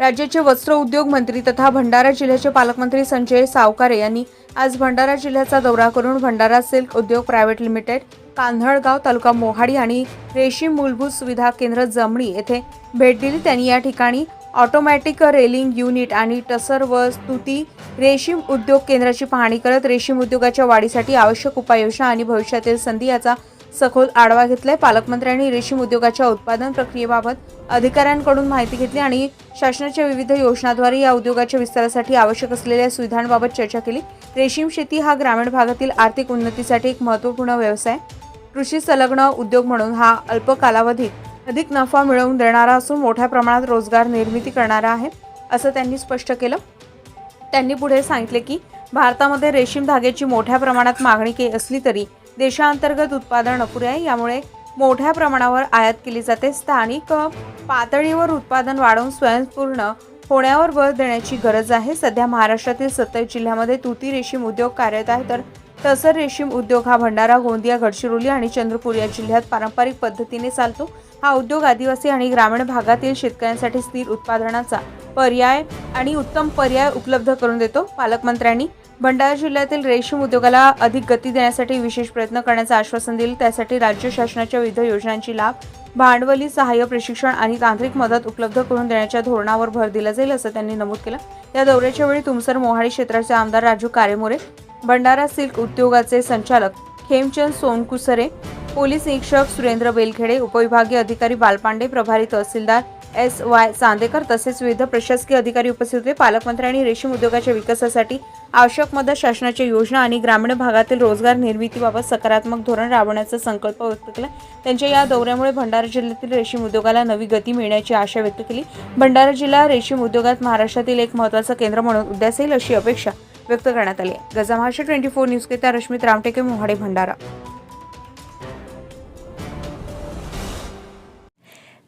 राज्याचे वस्त्र उद्योग मंत्री तथा भंडारा जिल्ह्याचे पालकमंत्री संजय सावकारे यांनी आज भंडारा जिल्ह्याचा दौरा करून Bhandara silk Udyog private limited Kanhalgaon taluka Mohadi आणि रेशीम मूलभूत सुविधा केंद्र जमणी येथे भेट दिली. त्यांनी या ठिकाणी ऑटोमॅटिक रेलिंग युनिट आणि टसर व स्तुती रेशीम उद्योग केंद्राची पाहणी करत रेशीम उद्योगाच्या वाढीसाठी आवश्यक उपाययोजना आणि भविष्यातील संधी याचा सखोल आढावा घेतलाय. पालकमंत्र्यांनी रेशीम उद्योगाच्या उत्पादन प्रक्रियेबाबत अधिकाऱ्यांकडून माहिती घेतली आणि शासनाच्या विविध योजनाद्वारे या उद्योगाच्या विस्तारासाठी आवश्यक असलेल्या सुविधांबाबत चर्चा केली. रेशीम शेती हा ग्रामीण भागातील आर्थिक उन्नतीसाठी एक महत्त्वपूर्ण व्यवसाय. कृषी संलग्न उद्योग म्हणून हा अल्प कालावधीत अधिक नफा मिळवून देणारा असून मोठ्या प्रमाणात रोजगार निर्मिती करणारा आहे असं त्यांनी स्पष्ट केलं. त्यांनी पुढे सांगितले की भारतामध्ये रेशीम धाग्याची मोठ्या प्रमाणात मागणी के असली तरी देशांतर्गत उत्पादन अपुरे आहे. यामुळे मोठ्या प्रमाणावर आयात केली जाते. स्थानिक पातळीवर उत्पादन वाढवून स्वयंपूर्ण होण्यावर भर देण्याची गरज आहे. सध्या महाराष्ट्रातील सत्तावीस जिल्ह्यामध्ये तुती रेशीम उद्योग कार्यरत आहे. तर तसर रेशीम उद्योग हा भंडारा गोंदिया गडचिरोली आणि चंद्रपूर या जिल्ह्यात पारंपरिक पद्धतीने चालतो. हा उद्योग आदिवासी आणि ग्रामीण भागातील शेतकऱ्यांसाठी स्थिर उत्पादनाचा पर्याय आणि उत्तम पर्याय उपलब्ध करून देतो. पालकमंत्र्यांनी भंडारा जिल्ह्यातील रेशीम उद्योगाला अधिक गती देण्यासाठी विशेष प्रयत्न करण्याचं आश्वासन देईल त्यासाठी राज्य शासनाच्या विविध योजनांची लाभ भांडवली सहाय्य प्रशिक्षण आणि तांत्रिक मदत उपलब्ध करून देण्याच्या धोरणावर भर दिला जाईल असं त्यांनी नमूद केलं. या दौऱ्याच्या वेळी तुमसर मोहाडी क्षेत्राचे आमदार राजू कारेमोरे भंडारा सिल्क उद्योगाचे संचालक खेमचंद सोनकुसरे पोलीस निरीक्षक सुरेंद्र बेलखेडे उपविभागीय अधिकारी बालपांडे प्रभारी तहसीलदार एस वाय चांदेकर तसेच विविध प्रशासकीय अधिकारी उपस्थित होते. पालकमंत्र्यांनी रेशीम उद्योगाच्या विकासासाठी आवश्यक मदत शासनाच्या योजना आणि ग्रामीण भागातील रोजगार निर्मितीबाबत सकारात्मक धोरण राबवण्याचा संकल्प व्यक्त केला. त्यांच्या या दौऱ्यामुळे भंडारा जिल्ह्यातील रेशीम उद्योगाला नवी गती मिळण्याची आशा व्यक्त केली. भंडारा जिल्हा रेशीम उद्योगात महाराष्ट्रातील एक महत्त्वाचं केंद्र म्हणून उद्यास येईल अशी अपेक्षा व्यक्त करण्यात आली आहे. गजा महाराष्ट्र ट्वेंटी फोर न्यूजकरिता रश्मित रामटेके मोहाडे भंडारा.